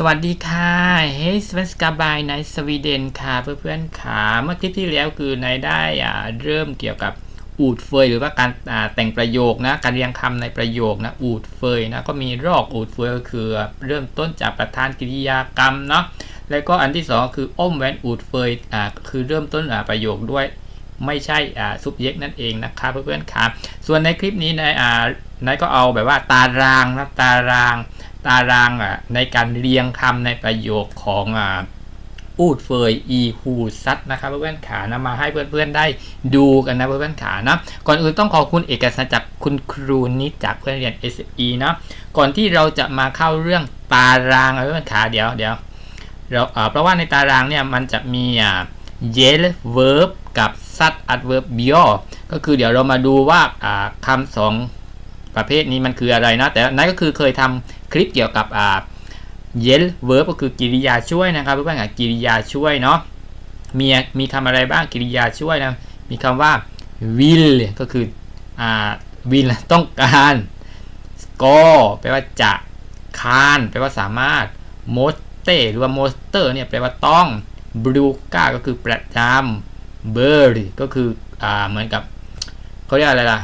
สวัสดีค่ะเฮ้ยสวัสกาบายในสวีเดนค่ะเพื่อนๆค่ะเมื่อคลิปที่แล้วคือนายได้อ่าเริ่มเกี่ยวกับอูดเฟยหรือว่าการแต่งประโยคนะการเรียงคำในประโยคนะอูดเฟยนะก็มีรอกอูดเฟยก็คือเริ่มต้นจากประธานกริยากรรมเนาะแล้วก็อันที่สองคืออ้มแวนอูดเฟยอ่าคือเริ่มต้นอ่าประโยคด้วยไม่ใช่อ่าซุบเยกนั่นเองนะครับเพื่อนๆครับส่วนในคลิปนี้นายอ่านายก็เอาแบบว่าตารางนะตาราง ตารางอะในการเรียงคำในประโยคของอ่าอูดเฟยอีฮูซัดนะครับเพื่อนๆขานะมาให้เพื่อนๆได้ดูกันนะเพื่อนๆขานะก่อนอื่นต้องขอบคุณเอกสารจากคุณครูนิดจากเพื่อนเรียน SE นะก่อนที่เราจะมาเข้าเรื่องตารางเพื่อนๆขาเดี๋ยวเดี๋ยวเราอ่าเพราะว่าในตารางเนี่ยมันจะมีอ่า yel verb กับ sat adverb bio ก็คือเดี๋ยวเรามาดูว่าอ่าคำสอง ประเภทนี้มันคืออะไรนะ แต่นั่นก็คือเคยทำคลิปเกี่ยวกับอ่า yel verb ก็คือกิริยาช่วยนะครับเพื่อนๆกิริยาช่วยเนาะมีมีคำอะไรบ้างกิริยาช่วยนะมีคำว่า will ก็คืออ่า will ต้องการ score แปลว่าจะคานแปลว่าสามารถ most หรือว่า moster เนี่ยแปลว่าต้อง bruka ก็คือประจำ bird ก็คืออ่าเหมือนกับเขาเรียกอะไรล่ะ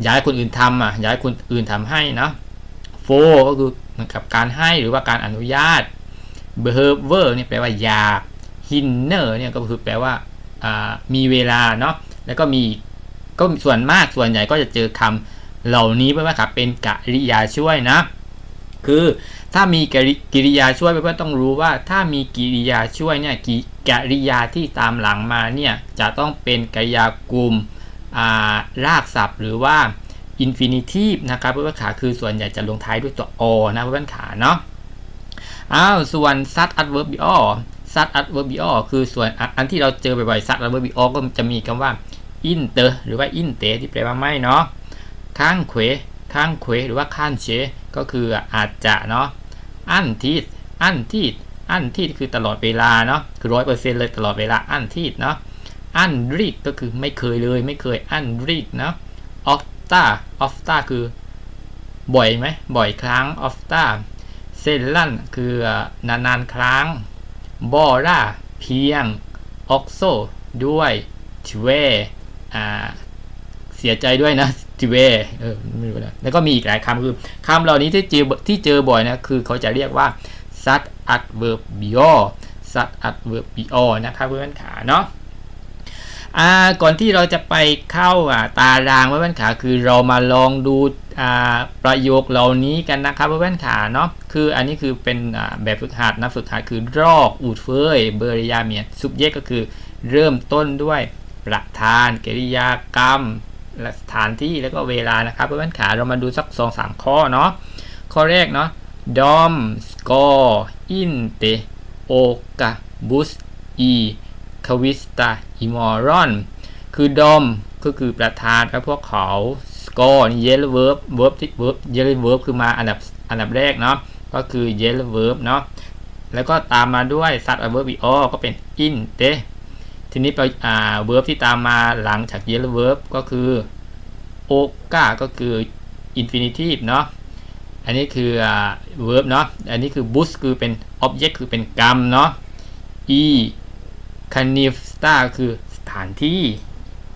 อยากให้คนอื่นทำอะอยากให้คนอื่นทำให้เนาะ for ก็คือเหมือนกับการให้หรือว่าการอนุญาต behavior เนี่ยแปลว่าอยาก hinner เนี่ยก็คือแปลว่าามีเวลาเนาะแล้วก็มีก็ส่วนมากส่วนใหญ่ก็จะเจอคำเหล่านี้เพื่อนๆครับเป็นกริยาช่วยนะ คือถ้ามีกิริยาช่วยเพื่อต้องรู้ว่าถ้ามีกิริยาช่วยเนี่ยกิริยาที่ตามหลังมาเนี่ยจะต้องเป็นกริยากลุ่ม รากศัพท์หรือว่า infinitive นะครับเพื่อนขาคือส่วนใหญ่จะลงท้ายด้วยตัว o นะเพื่อนขาเนาะอ้าวส่วน sat adverbial sat adverbial คือส่วนอันที่เราเจอบ่อยๆ sat adverbial ก็จะมีคำว่า inter หรือว่า inte ที่แปลว่าไม่เนาะข้างเขวข้างเขวหรือว่าข้างเชก็คืออาจจะเนาะอันทีดอันทีดอันทีดคือตลอดเวลาเนาะคือร้อยเปอร์เซ็นต์เลยตลอดเวลาอันทีดเนาะ อันรีกก็คือไม่เคยเลยไม่เคยอันรีกเนาะออฟตาออฟตาคือ บ่อยไหมบ่อยครั้งออฟตาเซลลันคือนานๆครั้งบอร่าเพียงออกโซด้วยทเวอ่าเสียใจด้วยนะทิเวเออไม่รู้นะแล้วก็มีอีกหลายคำคือคำเหล่านี้ที่เจอที่เจอบ่อยนะคือเขาจะเรียกว่า sat adverbio sat adverbio นะครับเพื่อนขาเนาะ อ่าก่อนที่เราจะไปเข้าอ่าตารางเพื่อนขาคือเรามาลองดูอ่าประโยคเหล่านี้กันนะครับเพื่อนขาเนาะคืออันนี้คือเป็นอ่าแบบฝึกหัดนะฝึกหัดคือรอกอูดเฟยเบอร์ยาเมีย subject ก็คือเริ่มต้นด้วยประธานกริยากรรมสถานที่แล้วก็เวลานะครับเพื่อนขาเรามาดูสักสองสามข้อเนาะข้อแรกเนาะ dom score inte oka bus i kvista imorgon ควิสตาอิมอรอนคือดอมก็คือประธานแล้บพวกเขาสกอร์เยลเวิร์บเวิร์บที่เวิร์บเยลเวิร์บคือมาอันดับอันดับแรกเนาะก็คือเยลเวิร์บเนาะแล้วก็ตามมาด้วยซัตเวิร์บอีออก็เป็นอินเตทีนี้ไปอ่าเวิร์บที่ตามมาหลังจากเยลเวิร์บก็คือโอกาก็คืออินฟินิทีฟเนาะอันนี้คือเวิร์บเนาะอันนี้คือบุสคือเป็นอ็อบเจกต์คือเป็นกรรมเนาะอี e canifsta คือสถานที่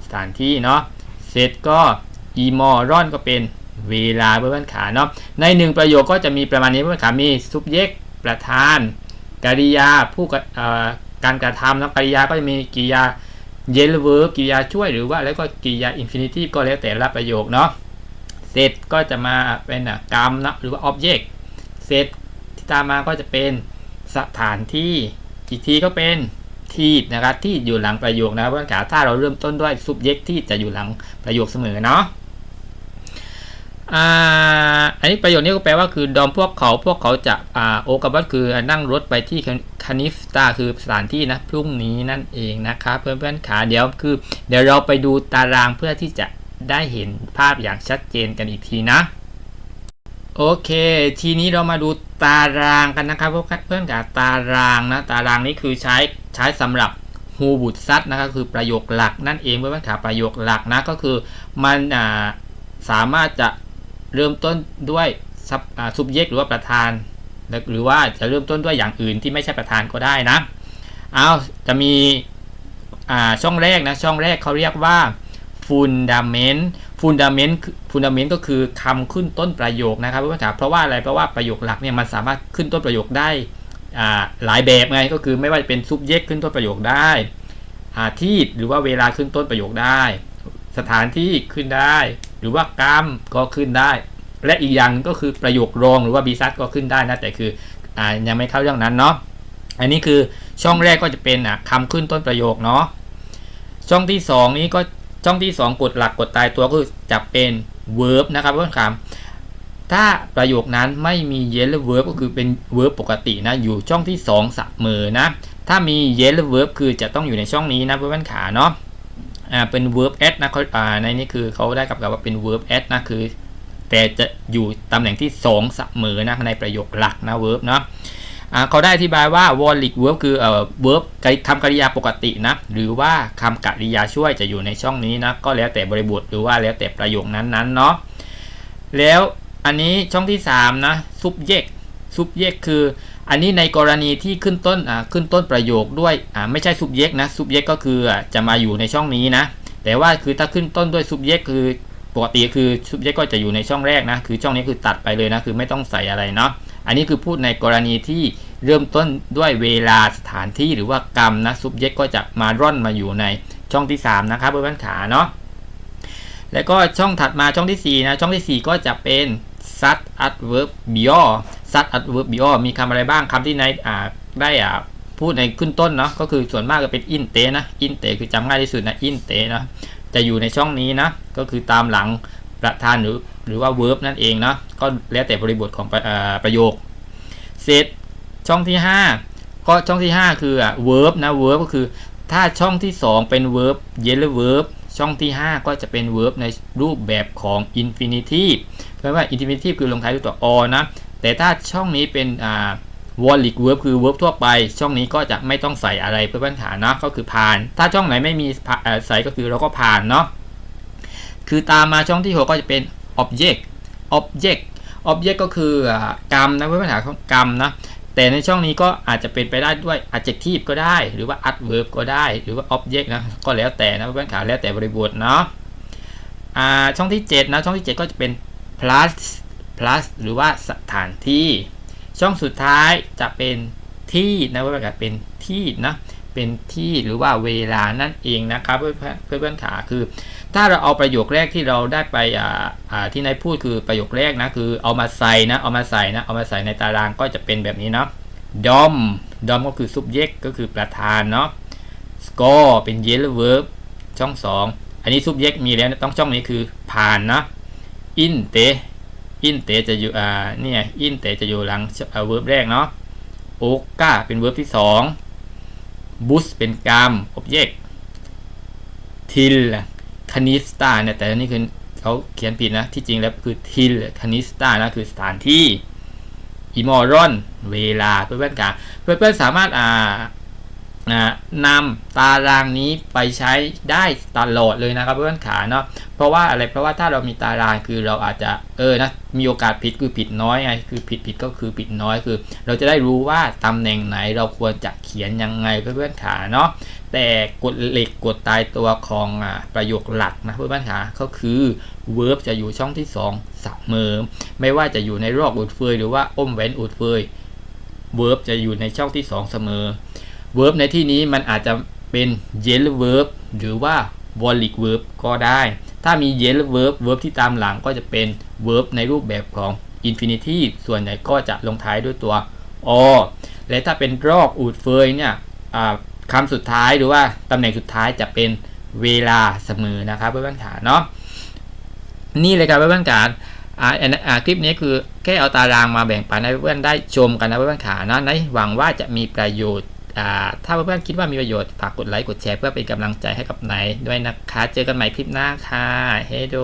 สถานที่เนาะเสร็จก็ e moron ก็เป็นเวลาเพื่อนขาเนาะในหนึ่งประโยคก็จะมีประมาณนี้เพื่อนขามี subject ประธานกริยาผู้การกระทำนะกริยาก็จะมีกริยา เยลเวิร์บกริยาช่วยหรือว่าแล้วก็กริยาอินฟินิทีฟก็แล้วแต่ละประโยคเนาะเสร็จก็จะมาเป็นกรรมนะหรือว่าอ็อบเจกต์เสร็จที่ตามมาก็จะเป็นสถานที่อีกทีก็เป็น ที่นะครับที่อยู่หลังประโยคนะเพื่อนขาถ้าเราเริ่มต้นด้วย subject ที่จะอยู่หลังประโยคเสมอเนาะอ่าอันนี้ประโยคนี้ก็แปลว่าคือดอมพวกเขาพวกเขาจะอ่าโอกาบัตคือนั่งรถไปที่คานิฟตาคือสถานที่นะพรุ่งนี้นั่นเองนะครับเพื่อนๆขาเดี๋ยวคือ เดี๋ยวเราไปดูตารางเพื่อที่จะได้เห็นภาพอย่างชัดเจนกันอีกทีนะ โอเค ทีนี้เรามาดูตารางกันนะครับเพื่อนๆขาตารางนะตารางนี้คือใช้ ใช้สำหรับฮูบุตซัดนะครับคือประโยคหลักนั่นเองเพื่อนๆขาประโยคหลักนะก็คือมันาสามารถจะเริ่มต้นด้วยซับซับเยกหรือว่าประธาน หรือว่าจะเริ่มต้นด้วยอย่างอื่นที่ไม่ใช่ประธานก็ได้นะเอาจะมีช่องแรกนะช่องแรกเขาเรียกว่า fundament fundament fundament ก็คือคำขึ้นต้นประโยคนะครับเพื่อนๆครับเพราะว่าอะไรเพราะว่าประโยคหลักเนี่ยมันสามารถขึ้นต้นประโยคได้ หลายแบบไงก็คือไม่ว่าจะเป็น subject ขึ้นต้นประโยคได้ อาที่หรือว่าเวลาขึ้นต้นประโยคได้ สถานที่ขึ้นได้ หรือว่ากรรมก็ขึ้นได้ และอีกอย่างก็คือประโยครองหรือว่าบีซัสก็ขึ้นได้นะแต่คืออยังไม่เข้าเรื่องนั้นเนาะอันนี้คือช่องแรกก็จะเป็นคำขึ้นต้นประโยคเนาะช่องที่สองนี้ก็ช่องที่สองกฎหลักกฎตายตัวก็จะเป็น verb นะครับเพื่อนค ถ้าประโยคนั้นไม่มี yellow verb ก็คือเป็น verb ปกตินะ อยู่ช่องที่สองเสมอนะ ถ้ามี yellow verb คือจะต้องอยู่ในช่องนี้นะเพื่อนๆขาเนาะอ่าเป็น verb at นะเขาอ่าในนี้คือเขาได้กับกับว่าเป็น verb at นะคือ แต่จะอยู่ตำแหน่งที่2เสมือนะในประโยคหลักนะ verb เนาะเขาได้อธิบายว่า volic verb คือเอ่อ verb คำกริยาปกตินะ หรือว่าคำกริยาช่วยจะอยู่ในช่องนี้นะ ก็แล้วแต่บริบทหรือว่าแล้วแต่ประโยคนั้นๆเนาะ แล้ว อันนี้ช่องที่3นะ subject subject คือ อันนี้ในกรณีที่ขึ้นต้นอ่าขึ้นต้นประโยคด้วยอ่าไม่ใช่ subject นะ subject ก็คือจะมาอยู่ในช่องนี้นะ แต่ว่าคือถ้าขึ้นต้นด้วย subject คือปกติคือ subject ก็จะอยู่ในช่องแรกนะ คือช่องนี้คือตัดไปเลยนะ คือไม่ต้องใส่อะไรเนาะอันนี้คือพูดในกรณีที่เริ่มต้นด้วยเวลาสถานที่หรือว่ากรรมนะ subject ก็จะมาร่อนมาอยู่ในช่องที่ 3 นะครับเพื่อนขาเนาะแล้วก็ช่องถัดมาช่องที่4นะช่องที่ 4 ก็จะเป็น sat adverb bio sat adverb bio มีคำอะไรบ้างคำที่ในอ่าได้อ่าพูดในขึ้นต้นเนาะก็คือส่วนมากก็เป็น in เตนะ in เตคือจำง่ายที่สุดนะ in เตนะจะอยู่ในช่องนี้นะก็คือตามหลังประธานหรือหรือว่า verb นั่นเองเนาะก็แล้วแต่บริบทของประประโยค เสร็จช่องที่ 5 ก็ช่องที่ 5 คืออะ verb นะ verb ก็คือถ้าช่องที่ 2 เป็น verb yellow verb ช่องที่ 5 ก็จะเป็น verb ในรูปแบบของ infinitive แปลว่า infinitive คือลงท้ายด้วยตัว o นะ แต่ถ้าช่องนี้เป็นอ่า volic verb คือ verb ทั่วไป ช่องนี้ก็จะไม่ต้องใส่อะไรเพื่อปัญหานะก็คือผ่าน ถ้าช่องไหนไม่มีใส่ก็คือเราก็ผ่านเนาะคือตามมาช่องที่ 6 ก็จะเป็น object object object ก็คือกรรมนะเพื่อปัญหาของกรรมนะ แต่ในช่องนี้ก็อาจจะเป็นไปได้ด้วย adjective ก็ได้ หรือว่า adverb ก็ได้ หรือว่า object นะ ก็แล้วแต่นะเพื่อนขาแล้วแต่บริบทเนาะอ่าช่องที่ 7 นะ ช่องที่ 7 ก็จะเป็น plus plus หรือว่าสถานที่ ช่องสุดท้ายจะเป็นที่นะเพื่อนขาเป็นที่นะ เป็นที่หรือว่าเวลานั่นเองนะครับเพื่อนเพื่อนเพื่อนขาคือ ถ้าเราเอาประโยคแรกที่เราได้ไปอ่าที่นายพูดคือประโยคแรกนะคือเอามาใส่นะเอามาใส่นะเอามาใส่ในตารางก็จะเป็นแบบนี้เนาะ dom dom ก็คือ subject ก็คือประธานเนาะ score เป็น yellow verb ช่อง2อันนี้ subject มีแล้วต้องช่องนี้คือผ่านนะ inte inte จะอยู่อ่าเนี่ย inte จะอยู่หลัง verb แรกเนาะ oka เป็น verb ที่2 bus เป็นกรรม object till คณิสตาเนี่ยแต่นี่คือเขาเขียนผิดนะ ที่จริงแล้วคือ till คณิสตานะคือสถานที่อิมอรอนเวลาเพื่อนๆกันเพื่อนๆสามารถอ่า นำตารางนี้ไปใช้ได้ตลอดเลยนะครับเพื่อนขาเนาะเพราะว่าอะไรเพราะว่าถ้าเรามีตารางคือเราอาจจะเออนะมีโอกาสผิดคือผิดน้อยไงคือผิดผิดก็คือผิดน้อยคือ เราจะได้รู้ว่าตำแหน่งไหนเราควรจะเขียนยังไงเพื่อนๆขาเนาะแต่กฎเหล็กกฎตายตัวของอประโยคหลักนะเพื่อนๆขาก็คือ verb จะอยู่ช่องที่2เสมอไม่ว่าจะอยู่ในรอกอุดเฟยหรือว่าอ้มแหวนอุดเฟย verb จะอยู่ในช่องที่ 2 เสมอ verb ในที่นี้มันอาจจะเป็น yell verb หรือว่า volic verb ก็ได้ ถ้ามี yell verb verb ที่ตามหลังก็จะเป็น verb ในรูปแบบของ infinitive ส่วนใหญ่ก็จะลงท้ายด้วยตัว o และถ้าเป็นรอกอูดเฟยเนี่ยคำสุดท้ายหรือว่าตำแหน่งสุดท้ายจะเป็นเวลาเสมอนะครับเพื่อนๆขาเนาะนี่เลยครับเพื่อนๆขาอ่าอ่าคลิปนี้คือแค่เอาตารางมาแบ่งปันให้เพื่อนๆได้ชมกันนะเพื่อนๆขานะในหวังว่าจะมีประโยชน์ ถ้าเพื่อนๆคิดว่ามีประโยชน์ ฝากกดไลค์กดแชร์เพื่อเป็นกำลังใจให้กับไหนด้วยนะคะ เจอกันใหม่คลิปหน้าค่ะ เฮโด